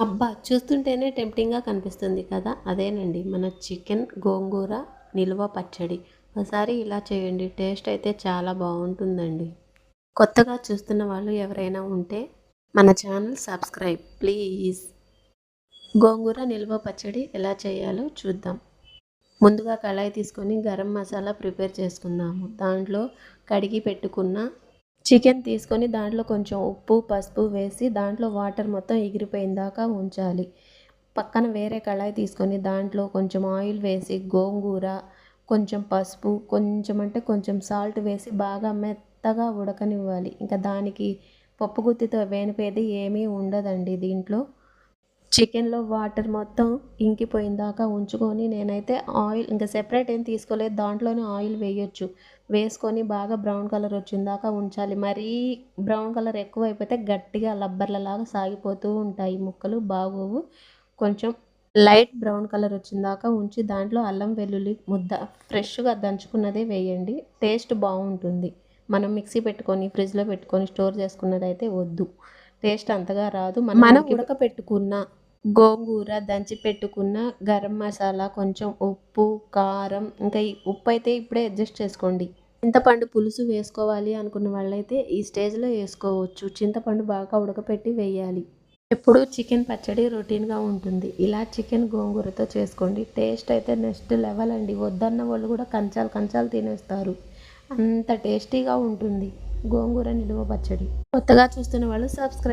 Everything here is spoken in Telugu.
అబ్బా చూస్తుంటేనే టెంప్టింగ్గా కనిపిస్తుంది కదా? అదేనండి మన చికెన్ గోంగూర నిల్వ పచ్చడి. ఒకసారి ఇలా చేయండి టేస్ట్ అయితే చాలా బాగుంటుందండి. కొత్తగా చూస్తున్న వాళ్ళు ఎవరైనా ఉంటే మన ఛానల్ సబ్స్క్రైబ్ ప్లీజ్. గోంగూర నిల్వ పచ్చడి ఎలా చేయాలో చూద్దాం. ముందుగా కళాయి తీసుకొని గరం మసాలా ప్రిపేర్ చేసుకుందాము. దాంట్లో కడిగి పెట్టుకున్న చికెన్ తీసుకొని దాంట్లో కొంచెం ఉప్పు పసుపు వేసి దాంట్లో వాటర్ మొత్తం ఎగిరిపోయిన దాకా ఉంచాలి. పక్కన వేరే కళాయి తీసుకొని దాంట్లో కొంచెం ఆయిల్ వేసి గోంగూర కొంచెం పసుపు కొంచెం అంటే కొంచెం సాల్ట్ వేసి బాగా మెత్తగా ఉడకనివ్వాలి. ఇంకా దానికి పప్పు గుత్తితో వేనిపేది ఏమీ ఉండదండి దీంట్లో. చికెన్లో వాటర్ మొత్తం ఇంకిపోయిన దాకా ఉంచుకొని నేనైతే ఆయిల్ ఇంకా సెపరేట్ ఏం తీసుకోలేదు. దాంట్లోనే ఆయిల్ వేయొచ్చు. వేసుకొని బాగా బ్రౌన్ కలర్ వచ్చిన దాకా ఉంచాలి. మరీ బ్రౌన్ కలర్ ఎక్కువ అయిపోతే గట్టిగా లబ్బర్లలాగా సాగిపోతూ ఉంటాయి. ముక్కలు బాగోవు. కొంచెం లైట్ బ్రౌన్ కలర్ వచ్చిన దాకా ఉంచి దాంట్లో అల్లం వెల్లుల్లి ముద్ద ఫ్రెష్గా దంచుకున్నదే వేయండి. టేస్ట్ బాగుంటుంది. మనం మిక్సీ పెట్టుకొని ఫ్రిడ్జ్లో పెట్టుకొని స్టోర్ చేసుకున్నది అయితే వద్దు. టేస్ట్ అంతగా రాదు. మనం ఉడకపెట్టుకున్న గోంగూర దంచి పెట్టుకున్న గరం మసాలా కొంచెం ఉప్పు కారం ఇంకా ఈ ఉప్పు అయితే ఇప్పుడే అడ్జస్ట్ చేసుకోండి. చింతపండు పులుసు వేసుకోవాలి అనుకున్న వాళ్ళైతే ఈ స్టేజ్లో వేసుకోవచ్చు. చింతపండు బాగా ఉడకపెట్టి వేయాలి. ఎప్పుడు చికెన్ పచ్చడి రొటీన్గా ఉంటుంది. ఇలా చికెన్ గోంగూరతో చేసుకోండి. టేస్ట్ అయితే నెక్స్ట్ లెవెల్ అండి. వద్దన్న వాళ్ళు కూడా కంచాలు కంచాలు తినేస్తారు. అంత టేస్టీగా ఉంటుంది గోంగూర నిలువ పచ్చడి. కొత్తగా చూస్తున్న వాళ్ళు సబ్స్క్రైబ్